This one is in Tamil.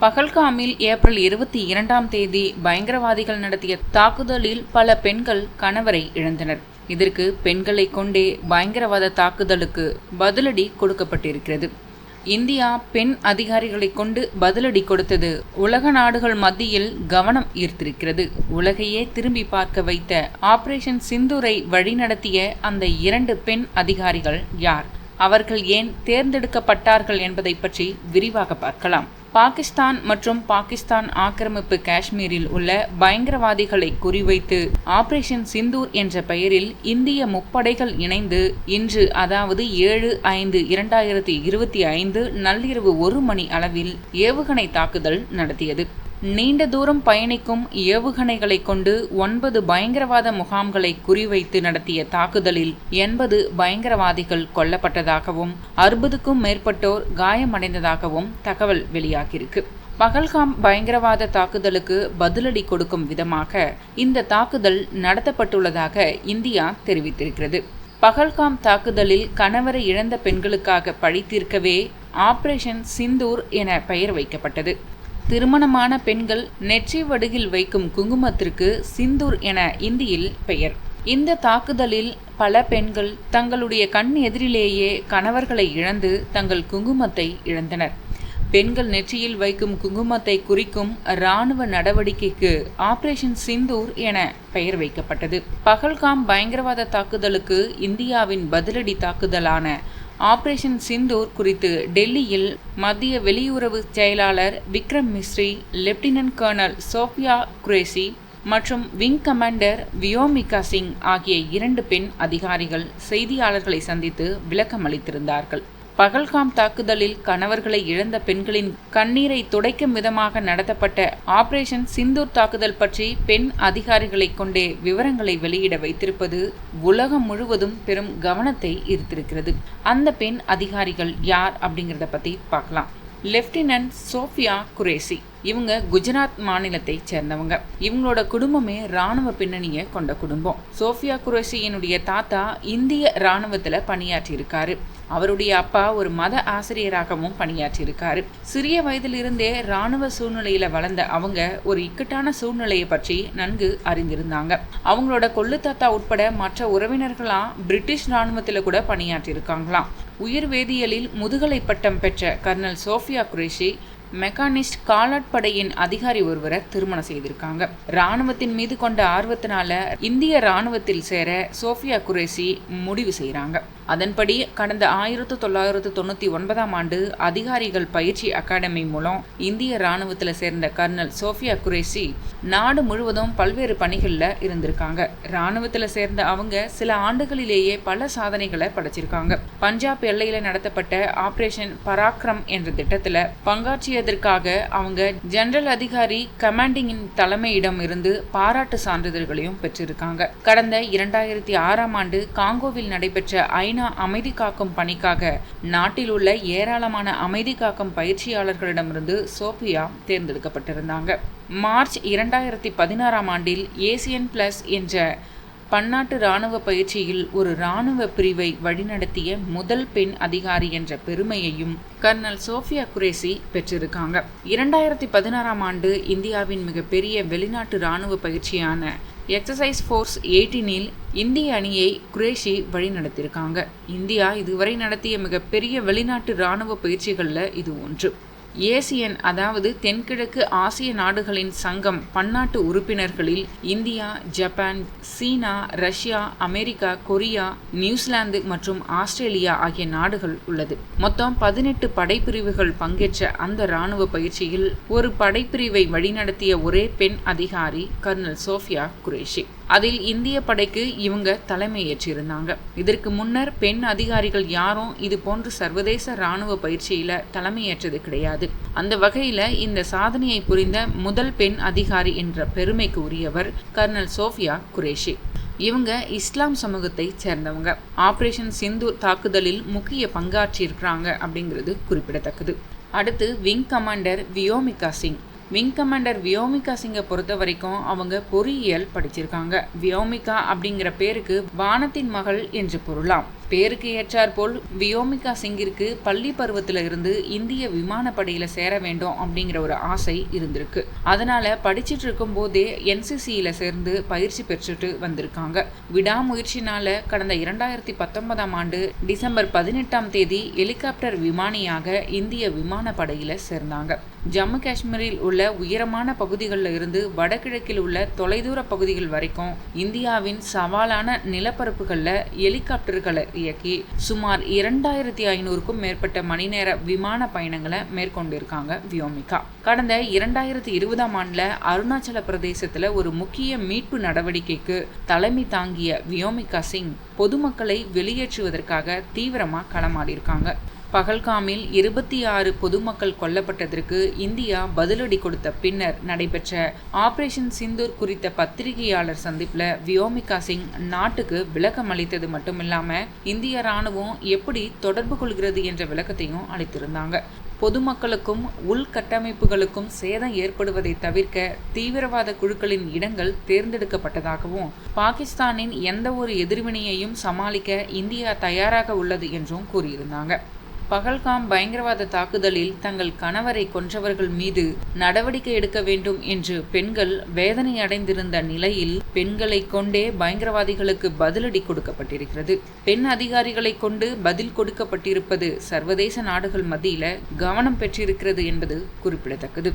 பகல்காமில் ஏப்ரல் இருபத்தி இரண்டாம் தேதி பயங்கரவாதிகள் நடத்திய தாக்குதலில் பல பெண்கள் கணவரை இழந்தனர். இதற்கு பெண்களை கொண்டே பயங்கரவாத தாக்குதலுக்கு பதிலடி கொடுக்கப்பட்டிருக்கிறது. இந்தியா பெண் அதிகாரிகளை கொண்டு பதிலடி கொடுத்தது உலக நாடுகள் மத்தியில் கவனம் ஈர்த்திருக்கிறது. உலகையே திரும்பி பார்க்க வைத்த ஆபரேஷன் சிந்துரை வழிநடத்திய அந்த இரண்டு பெண் அதிகாரிகள் யார்? அவர்கள் ஏன் தேர்ந்தெடுக்கப்பட்டார்கள் என்பதை பற்றி விரிவாக பார்க்கலாம். பாகிஸ்தான் மற்றும் பாகிஸ்தான் ஆக்கிரமிப்பு காஷ்மீரில் உள்ள பயங்கரவாதிகளை குறிவைத்து ஆபரேஷன் சிந்தூர் என்ற பெயரில் இந்திய முப்படைகள் இணைந்து இன்று அதாவது ஏழு ஐந்து இரண்டாயிரத்தி இருபத்தி ஐந்து நள்ளிரவு ஒரு மணி அளவில் ஏவுகணை தாக்குதல் நடத்தியது. நீண்ட தூரம் பயணிக்கும் ஏவுகணைகளை கொண்டு ஒன்பது பயங்கரவாத முகாம்களை குறிவைத்து நடத்திய தாக்குதலில் எண்பது பயங்கரவாதிகள் கொல்லப்பட்டதாகவும் அறுபதுக்கும் மேற்பட்டோர் காயமடைந்ததாகவும் தகவல் வெளியாகியிருக்கு. பகல்காம் பயங்கரவாத தாக்குதலுக்கு பதிலடி கொடுக்கும் விதமாக இந்த தாக்குதல் நடத்தப்பட்டுள்ளதாக இந்தியா தெரிவித்திருக்கிறது. பகல்காம் தாக்குதலில் கணவரை இழந்த பெண்களுக்காக பழி தீர்க்கவே ஆபரேஷன் சிந்தூர் என பெயர் வைக்கப்பட்டது. திருமணமான பெண்கள் நெற்றி வடுகில் வைக்கும் குங்குமத்திற்கு சிந்தூர் என இந்தியில் பெயர். இந்த தாக்குதலில் பல பெண்கள் தங்களுடைய கண் எதிரிலேயே கணவர்களை இழந்து தங்கள் குங்குமத்தை இழந்தனர். பெண்கள் நெற்றியில் வைக்கும் குங்குமத்தை குறிக்கும் இராணுவ நடவடிக்கைக்கு ஆபரேஷன் சிந்தூர் என பெயர் வைக்கப்பட்டது. பகல்காம் பயங்கரவாத தாக்குதலுக்கு இந்தியாவின் பதிலடி தாக்குதலான ஆபரேஷன் சிந்தூர் குறித்து டெல்லியில் மத்திய வெளியுறவு செயலாளர் விக்ரம் மிஸ்ரி லெப்டினன்ட் கர்னல் சோஃபியா குரேசி மற்றும் விங் கமாண்டர் வியோமிகா சிங் ஆகிய இரண்டு பெண் அதிகாரிகள் செய்தியாளர்களை சந்தித்து விளக்கம் அளித்திருந்தார்கள் பகல்காம் தாக்குதலில் கணவர்களை இழந்த பெண்களின் கண்ணீரை துடைக்கும் விதமாக நடத்தப்பட்ட ஆபரேஷன் சிந்தூர் தாக்குதல் பற்றி பெண் அதிகாரிகளை கொண்டே விவரங்களை வெளியிட வைத்திருப்பது உலகம் முழுவதும் பெரும் கவனத்தை ஈர்த்திருக்கிறது. அந்த பெண் அதிகாரிகள் யார் அப்படிங்கிறத பத்தி பார்க்கலாம். லெப்டினன்ட் சோஃபியா குரேசி. இவங்க குஜராத் மாநிலத்தை சேர்ந்தவங்க. இவங்களோட குடும்பமே ராணுவ பின்னணியை கொண்ட குடும்பம். சோஃபியா குரேஷியினுடைய தாத்தா இந்திய ராணுவத்தில் பணியாற்றியிருக்காரு. அவருடைய அப்பா ஒரு மத ஆசிரியராகவும் பணியாற்றியிருக்காரு. சிறிய வயதிலிருந்தே ராணுவ சூழ்நிலையில வளர்ந்த அவங்க ஒரு இக்கட்டான சூழ்நிலையை பற்றி நன்கு அறிந்திருந்தாங்க. அவங்களோட கொள்ளு தாத்தா உட்பட மற்ற உறவினர்களாம் பிரிட்டிஷ் ராணுவத்தில் கூட பணியாற்றியிருக்காங்களாம். உயிர் வேதியியலில் முதுகலை பட்டம் பெற்ற கர்னல் சோஃபியா குரேஷி மெக்கானிஸ்ட் காலாட் படையின் அதிகாரி ஒருவரை திருமணம் செய்திருக்காங்க. ராணுவத்தின் மீது கொண்ட ஆர்வத்தினால இந்திய ராணுவத்தில் சேர சோஃபியா குரேசி முடிவு செய்கிறாங்க அதன்படி கடந்த ஆயிரத்து தொள்ளாயிரத்து தொண்ணூற்றி ஒன்பதாம் ஆண்டு அதிகாரிகள் பயிற்சி அகாடமி மூலம் இந்திய ராணுவத்தில் சேர்ந்த கர்னல் சோஃபியா குரேசி நாடு முழுவதும் பல்வேறு பணிகளில் இருந்திருக்காங்க. ராணுவத்தில் சேர்ந்த அவங்க சில ஆண்டுகளிலேயே பல சாதனைகளை படைச்சிருக்காங்க. பஞ்சாப் எல்லையில் நடத்தப்பட்ட ஆபரேஷன் பராக்ரம் என்ற திட்டத்தில் பங்காற்றிய பங்காற்றியதற்காக அவங்க ஜெனரல் அதிகாரி கமாண்டிங்கின் தலைமையிடம் இருந்து பாராட்டு சான்றிதழ்களையும் பெற்றிருக்காங்க. கடந்த இரண்டாயிரத்தி ஆறாம் ஆண்டு காங்கோவில் நடைபெற்ற ஐநா அமைதி காக்கும் பணிக்காக நாட்டில் உள்ள ஏராளமான அமைதி காக்கும் பயிற்சியாளர்களிடமிருந்து சோபியா தேர்ந்தெடுக்கப்பட்டிருந்தாங்க. மார்ச் இரண்டாயிரத்தி பதினாறாம் ஆண்டில் ஏசியன் பிளஸ் என்ற பன்னாட்டு இராணுவ பயிற்சியில் ஒரு இராணுவ பிரிவை வழிநடத்திய முதல் பெண் அதிகாரி என்ற பெருமையையும் கர்னல் சோஃபியா குரேசி பெற்றிருக்காங்க. இரண்டாயிரத்தி பதினாறாம் ஆண்டு இந்தியாவின் மிகப்பெரிய வெளிநாட்டு இராணுவ பயிற்சியான எக்ஸசைஸ் ஃபோர்ஸ் எயிட்டீனில் இந்திய அணியை குரேஷி வழிநடத்தியிருக்காங்க. இந்தியா இதுவரை நடத்திய மிகப்பெரிய வெளிநாட்டு இராணுவ பயிற்சிகளில் இது ஒன்று. ஏசியன் அதாவது தென்கிழக்கு ஆசிய நாடுகளின் சங்கம் பன்னாட்டு உறுப்பினர்களில் இந்தியா ஜப்பான் சீனா Russia America Korea New Zealand மற்றும் ஆஸ்திரேலியா ஆகிய நாடுகள் உள்ளது. மொத்தம் பதினெட்டு படைப்பிரிவுகள் பங்கேற்ற அந்த இராணுவ பயிற்சியில் ஒரு படைப்பிரிவை வழிநடத்திய ஒரே பெண் அதிகாரி கர்னல் சோஃபியா குரேஷி. அதில் இந்திய படைக்கு இவங்க தலைமையேற்றிருந்தாங்க. இதற்கு முன்னர் பெண் அதிகாரிகள் யாரும் இது போன்ற சர்வதேச இராணுவ பயிற்சியில தலைமையேற்றது கிடையாது. அந்த வகையில் இந்த சாதனையை புரிந்த முதல் பெண் அதிகாரி என்ற பெருமைக்கு உரியவர் கர்னல் சோஃபியா குரேஷி. இவங்க இஸ்லாம் சமூகத்தை சேர்ந்தவங்க. ஆபரேஷன் சிந்து தாக்குதலில் முக்கிய பங்காற்றியிருக்கிறாங்க அப்படிங்கிறது குறிப்பிடத்தக்கது. அடுத்து wing commander Vyomika Singh. Wing commander Vyomika சிங்கை பொறுத்த வரைக்கும் அவங்க பொறியியல் படிச்சிருக்காங்க. வியோமிகா அப்படிங்கிற பேருக்கு வானத்தின் மகள் என்று பொருளாம். பேருக்கு ஏற்றாற்போல் வியோமிகா சிங்கிற்கு பள்ளி பருவத்தில் இருந்து இந்திய விமானப்படையில் சேர வேண்டும் அப்படிங்கிற ஒரு ஆசை இருந்திருக்கு. அதனால படிச்சுட்டு இருக்கும் போதே என்சிசியில் சேர்ந்து பயிற்சி பெற்றுட்டு வந்திருக்காங்க. விடாமுயற்சினால கடந்த இரண்டாயிரத்தி பத்தொன்பதாம் ஆண்டு டிசம்பர் பதினெட்டாம் தேதி ஹெலிகாப்டர் விமானியாக இந்திய விமானப்படையில் சேர்ந்தாங்க. ஜம்மு காஷ்மீரில் உள்ள உயரமான பகுதிகளில் இருந்து வடகிழக்கில் உள்ள தொலைதூர பகுதிகள் வரைக்கும் இந்தியாவின் சவாலான நிலப்பரப்புகளில் ஹெலிகாப்டர்களை இயக்கி சுமார் இரண்டாயிரத்தி ஐநூறுக்கும் மேற்பட்ட மணி நேர விமான பயணங்களை மேற்கொண்டிருக்காங்க வியோமிகா. கடந்த இரண்டாயிரத்தி இருபதாம் ஆண்டில் அருணாச்சல பிரதேசத்தில் ஒரு முக்கிய மீட்பு நடவடிக்கைக்கு தலைமை தாங்கிய வியோமிகா சிங் பொதுமக்களை வெளியேற்றுவதற்காக தீவிரமாக களமாடியிருக்காங்க. பகல்காமில் இருபத்தி ஆறு பொதுமக்கள் கொல்லப்பட்டதற்கு இந்தியா பதிலடி கொடுத்த பின்னர் நடைபெற்ற ஆபரேஷன் சிந்தூர் குறித்த பத்திரிகையாளர் சந்திப்பில் வியோமிகா சிங் நாட்டுக்கு விளக்கம் அளித்தது மட்டுமில்லாம இந்திய ராணுவம் எப்படி தொடர்பு கொள்கிறது என்ற விளக்கத்தையும் அளித்திருந்தாங்க. பொதுமக்களுக்கும் உள்கட்டமைப்புகளுக்கும் சேதம் ஏற்படுவதை தவிர்க்க தீவிரவாத குழுக்களின் இடங்கள் தேர்ந்தெடுக்கப்பட்டதாகவும் பாகிஸ்தானின் எந்த ஒரு எதிர்வினையையும் சமாளிக்க இந்தியா தயாராக உள்ளது என்றும் கூறியிருந்தாங்க. பகல்காம் பயங்கரவாத தாக்குதலில் தங்கள் கணவரை கொன்றவர்கள் மீது நடவடிக்கை எடுக்க வேண்டும் என்று பெண்கள் வேதனை அடைந்திருந்த நிலையில் பெண்களை கொண்டே பயங்கரவாதிகளுக்கு பதிலடி கொடுக்கப்பட்டிருக்கிறது. பெண் அதிகாரிகளை கொண்டு பதில் கொடுக்கப்பட்டிருப்பது சர்வதேச நாடுகள் மத்தியில கவனம் பெற்றிருக்கிறது என்பது குறிப்பிடத்தக்கது.